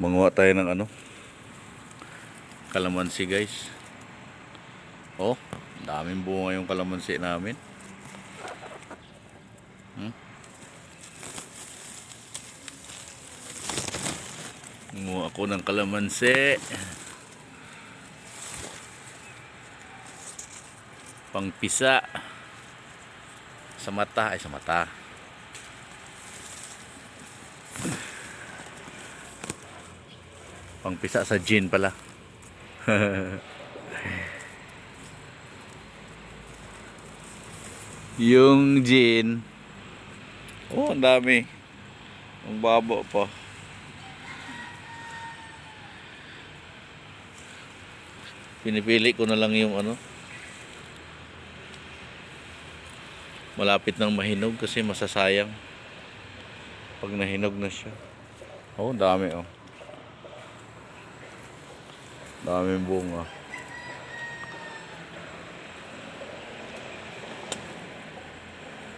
Manguha tayo ng ano? Kalamansi guys. Oh, daming bunga yung kalamansi namin. Hmm? Manguha ako ng kalamansi. Pangpisa. Sa mata. Ay, sa mata. Pangpisa sa gin pala. yung gin. Oh, ang dami. Ang baba pa. Pinipili ko na lang yung ano. Malapit nang mahinog kasi masasayang. Pag nahinog na siya. Oh, dami oh. Daming bunga.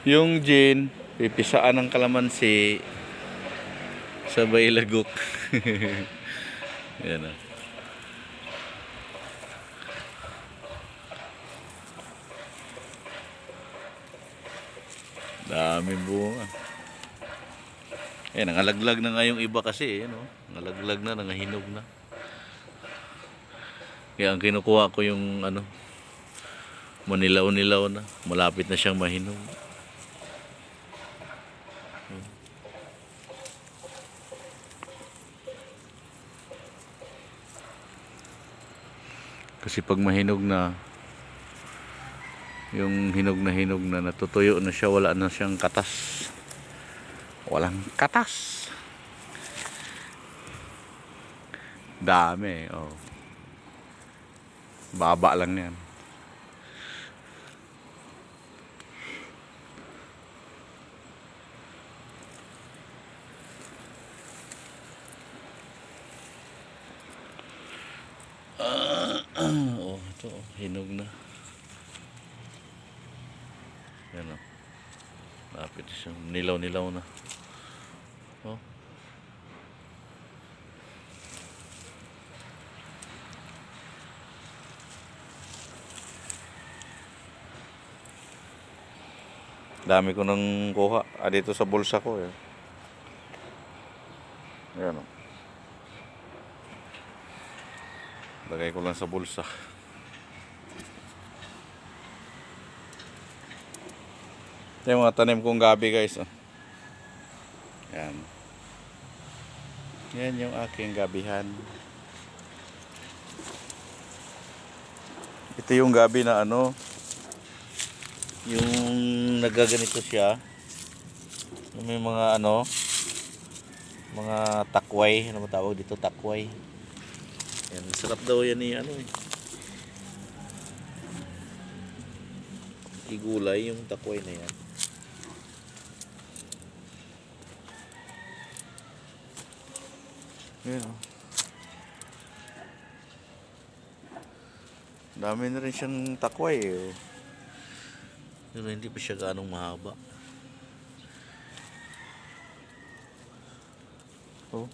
Yung gin, pipisaan ng kalamansi sabay lagok. Yan ah. Daming bunga. Eh, nangalaglag na nga yung iba kasi, eh, no? Nangalaglag na, nangahinog na. Kaya ang kinukuha ko yung ano, manilaw-nilaw na. Malapit na siyang mahinog. Kasi pag mahinog na, yung hinog na hinog na natutuyo na siya, wala na siyang katas. Walang katas. Dami, oh. Baba lang yan. Oh, ito, oh, hinog na. Yan o. Lapit siya. Nilaw-nilaw na. Oh. Dami ko nang kuha. Ah, dito sa bulsa ko eh. Yan o. Lagay ko lang sa bulsa. Ito yung mga tanim kong gabi guys. Oh. Yan. Yan yung aking gabihan. Ito yung gabi na ano. Yung nagaganito siya. May mga ano. Mga takway. Ano ba tawag dito? Takway. Yan. Sarap daw yan ni ano eh. Igulay yung takway na yan. Yan oh. Dami na rin siyang takway eh. Pero hindi pa siya ganong mahaba. Oh.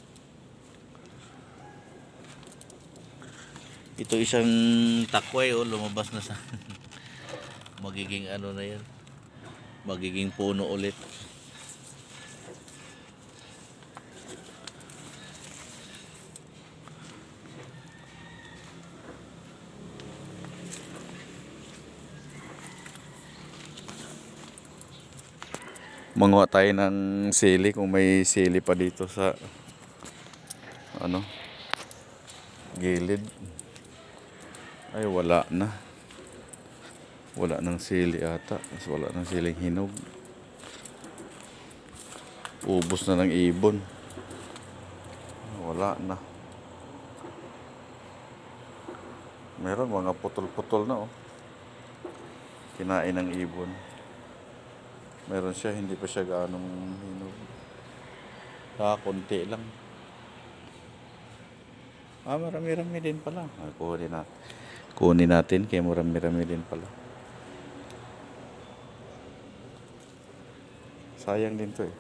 Ito isang takway oh, lumabas na sa magiging ano na yan. Magiging puno ulit. Manguha tayo ng sili kung may sili pa dito sa ano gilid. Ay wala na. Wala ng sili ata. Mas Wala ng siling hinog. Ubos na ng ibon. Wala na. Meron mga putol-putol na oh. Kinain ng ibon meron siya hindi pa siya ganong hinog ah, konti lang. Ah marami-rami din pala. Ah, kunin natin kunin natin kaya marami-rami din pala. Sayang din to eh.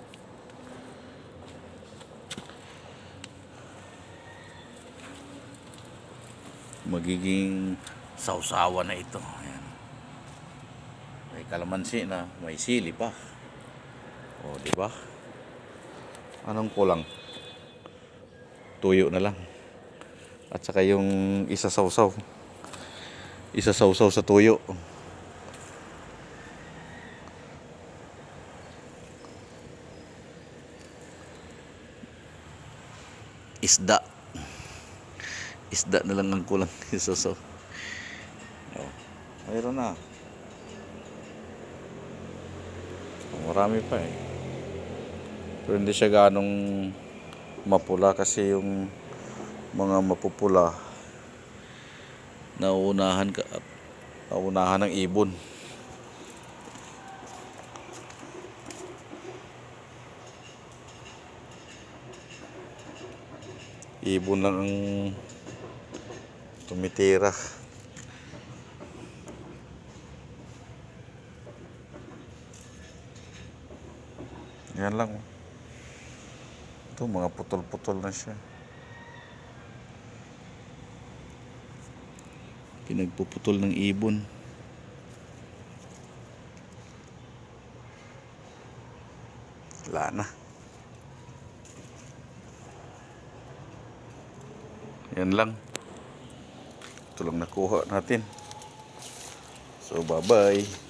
Magiging sausawa na ito. Kalamansi na, may sili pa. O, di ba? Anong kulang? Tuyo na lang. At saka yung isa sausaw. Isa sausaw sa tuyo. Isda. Isda na lang ang kulang. Isasaw. Oh, mayroon na. Oh, Marami pa eh. Pero hindi siya ganong mapula kasi yung mga mapupula nauunahan ka nauunahan ng ibon. Ibon lang ang tumitira. Yan lang. Ito, mga putol-putol na siya. Pinagpuputol ng ibon. Wala na. Yan lang. Ito lang nakuha natin. So, bye-bye.